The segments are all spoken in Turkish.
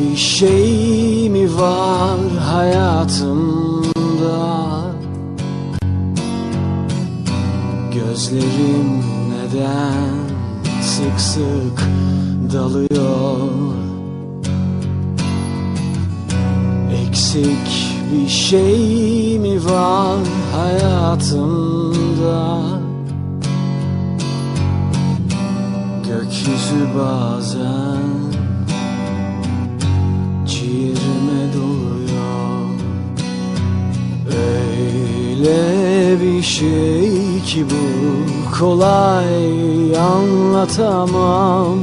bir şey mi var hayatımda? Gözlerim neden sık sık dalıyor? Eksik bir şey mi var hayatımda? Gökyüzü bazen ciğerime doluyor Öyle bir şey ki bu kolay anlatamam.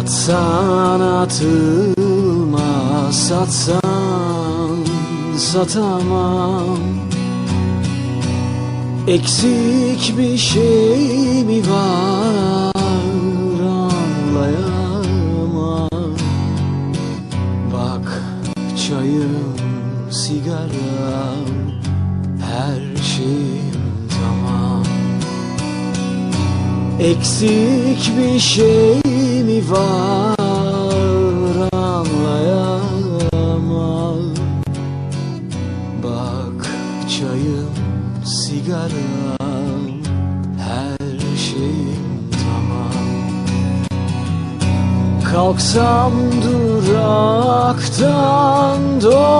Atsan atılmaz satsan satamam. Eksik bir şey mi var şeyim tamam Eksik bir şey mi var anlayamam. Bak çayım, sigaram, her şeyim tamam. Kalksam duraktan dolmuş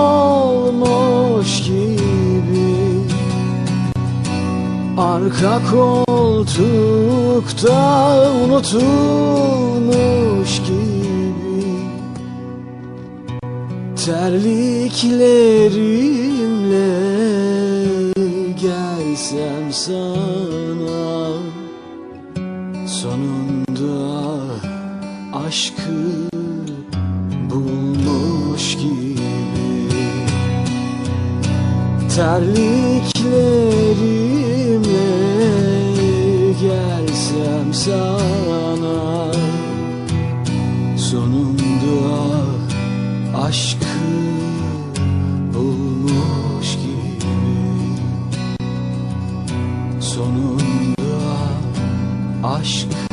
Arka koltukta unutulmuş gibi Terliklerimle gelsem sana. Sonunda aşkı bulmuş gibi Terliklerimle sonunda aşk